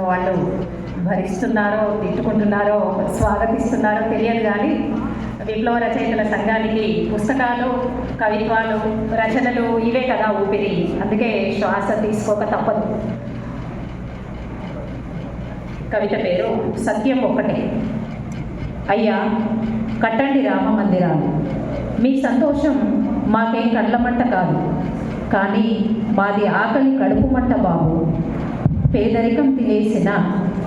వాళ్ళు భరిస్తున్నారో తిట్టుకుంటున్నారో స్వాగతిస్తున్నారో తెలియదు కానీ విప్లవ రచయితల సంఘానికి పుస్తకాలు కవిత్వాలు రచనలు ఇవే కదా ఊపిరి. అందుకే శ్వాస తీసుకోక తప్పదు. కవిత పేరు సత్యం ఒక్కటే. అయ్యా కట్టండి రామ మందిరాలు. మీ సంతోషం మాకేం కళ్ళమంట కాదు. కానీ మాది ఆకలి కడుపు మంట బాబు. పేదరికం తినేసిన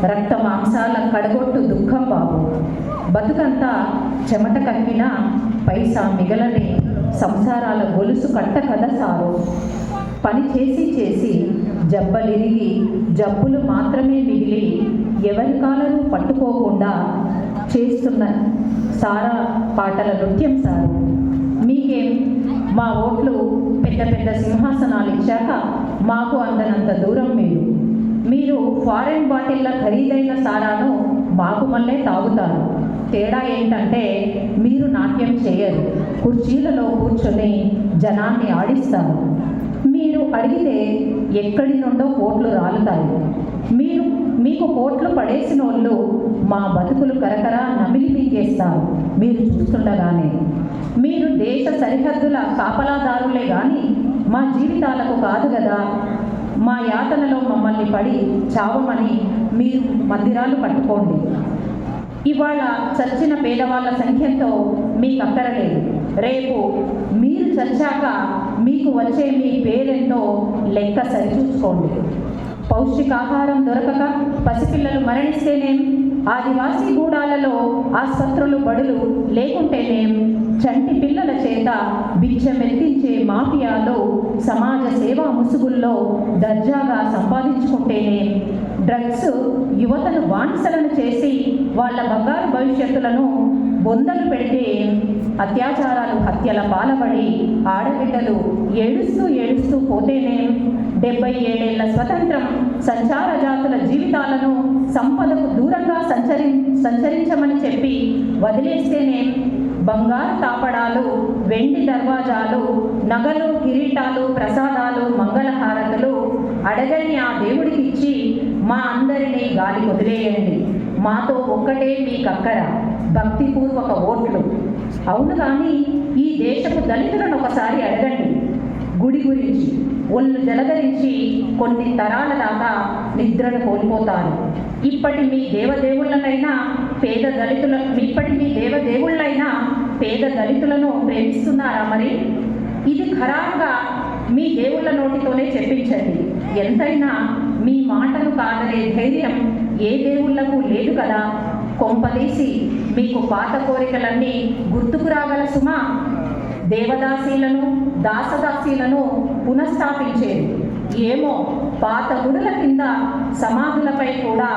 రక్త మాంసాల కడగొట్టు దుఃఖం బాబు. బతుకంతా చెమట కక్కిన పైసా మిగలని సంసారాల గొలుసు కట్ట కథ సారు. పని చేసి చేసి జబ్బలిరిగి జబ్బులు మాత్రమే మిగిలి ఎవరి పట్టుకోకుండా చేస్తున్న సారా పాటల నృత్యం సారు. మీకేం? మా ఓట్లు పెద్ద పెద్ద సింహాసనాలు ఇచ్చాక మాకు అందనంత దూరం మీరు. ఫారెన్ బాటిళ్ళ ఖరీదైన సారాను మాకు తాగుతారు. తేడా ఏంటంటే మీరు నాట్యం చేయరు. కుర్చీలలో కూర్చొని జనాన్ని ఆడిస్తారు. మీరు అడిగితే ఎక్కడి నుండో కోట్లు రాలుతాయి. మీరు మీకు కోట్లు పడేసిన వాళ్ళు మా బతుకులు కరకర నమిలి పీకేస్తారు మీరు చూస్తుండగానే. మీరు దేశ సరిహద్దుల కాపలాదారులే కానీ మా జీవితాలకు కాదు కదా మా యాతనలో మమ్మల్ని పడి చావమని మీరు మందిరాలు పట్టుకోండి. ఇవాళ చచ్చిన పేదవాళ్ళ సంఖ్యతో మీకు అక్కరలేదు రేపు మీరు చచ్చాక మీకు వచ్చే మీ పేరెంతో లెక్క సరిచూసుకోండి. పౌష్టికాహారం దొరకక పసిపిల్లలు మరణిస్తేనేమి ఆదివాసీ గూడాలలో ఆసుపత్రులు బడులు లేకుంటేనేం చంటి పిల్లల చేత బిచ్చమెత్తించే మాఫియాలో సమాజ సేవా ముసుగుల్లో దర్జాగా సంపాదించుకుంటేనే డ్రగ్స్ యువతను బానిసలను చేసి వాళ్ళ బంగారు భవిష్యత్తులను బొందలు పెడితే అత్యాచారాలు హత్యల పాలబడి ఆడబిడ్డలు ఏడుస్తూ ఏడుస్తూ పోతేనే డెబ్బై ఏడేళ్ళ స్వతంత్రం సంచార జాతుల జీవితాలను సంపదకు దూరంగా సంచరి సంచరించమని చెప్పి వదిలేస్తేనే బంగారు తాపడాలు వెండి దర్వాజాలు నగలు కిరీటాలు ప్రసాదాలు మంగళహారతులు అడగని ఆ దేవుడికి ఇచ్చి మా అందరినీ గాలి వదిలేయండి మాతో ఒక్కటే మీకక్కర భక్తిపూర్వక ఓట్లు. అవును కానీ ఈ దేశపు దళితులను ఒకసారి అడగండి. గుడి గురించి ఒళ్ళు జలధరించి కొన్ని తరాల దాకా నిద్రను కోల్పోతారు. ఇప్పటి మీ దేవదేవుళ్ళనైనా పేద దళితుల ఇప్పటి మీ దేవదేవుళ్ళైనా పేద దళితులను ప్రేమిస్తున్నారా మరి? ఇది ఖరారుగా మీ దేవుళ్ళ నోటితోనే చెప్పించండి. ఎంతైనా మీ మాటలు కాదనే ధైర్యం ఏ దేవుళ్ళకు లేదు కదా. కొంపదీసి మీకు పాత కోరికలన్నీ గుర్తుకు రాగల సుమా దేవదాసీలను దాసదాసీలను పునఃస్థాపించేది. ఏమో పాత గుడుల కింద సమాధులపై కూడా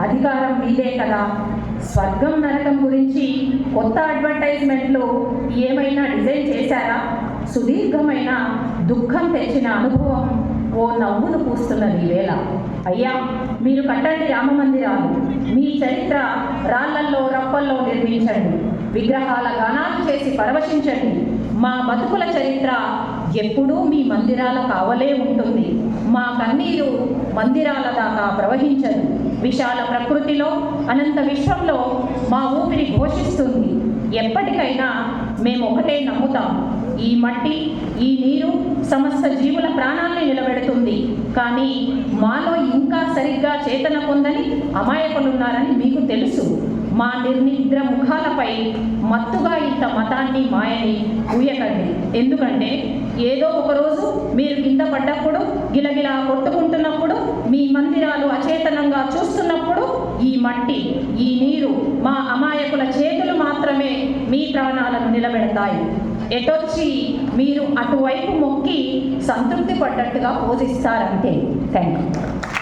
అధికారం మీదే కదా. స్వర్గం నరకం గురించి కొత్త అడ్వర్టైజ్మెంట్లు ఏమైనా డిజైన్ చేశారా? సుదీర్ఘమైన దుఃఖం తెచ్చిన అనుభవం ఓ నవ్వును పూస్తున్నది వేళ. అయ్యా మీరు కట్టండి రామ మందిరాలు మీ చరిత్ర రాళ్ళల్లో రప్పల్లో నిర్మించండి. విగ్రహాల గానాలు చేసి పరవశించండి. మా బతుకుల చరిత్ర ఎప్పుడూ మీ మందిరాల కావలే ఉంటుంది. మా కన్నీరు మందిరాల దాకా ప్రవహించదు. విశాల ప్రకృతిలో అనంత విశ్వంలో మా ఊపిరి ఘోషిస్తుంది ఎప్పటికైనా మేము ఒకటే నమ్ముతాం. ఈ మట్టి ఈ నీరు సమస్త జీవుల ప్రాణాల్ని నిలబెడుతుంది. కానీ మాలో ఇంకా సరిగ్గా చేతన పొందని అమాయకులున్నారని మీకు తెలుసు. మా నిర్నిద్ర ముఖాలపై మత్తుగా ఇంత మతాన్ని మాయని ఊయకండి. ఎందుకంటే ఏదో ఒకరోజు మీరు కింద పడ్డప్పుడు గిలగిలా కొట్టుకుంటున్నప్పుడు మీ మందిరాలు అచేతనంగా చూస్తున్నప్పుడు ఈ మట్టి ఈ నీరు మా అమాయకుల చేతులు మాత్రమే మీ ప్రాణాలు నిలబెడతాయి. ఎటొచ్చి మీరు అటువైపు మొక్కి సంతృప్తి పడ్డట్టుగా పోజిస్తారంతే థ్యాంక్ యూ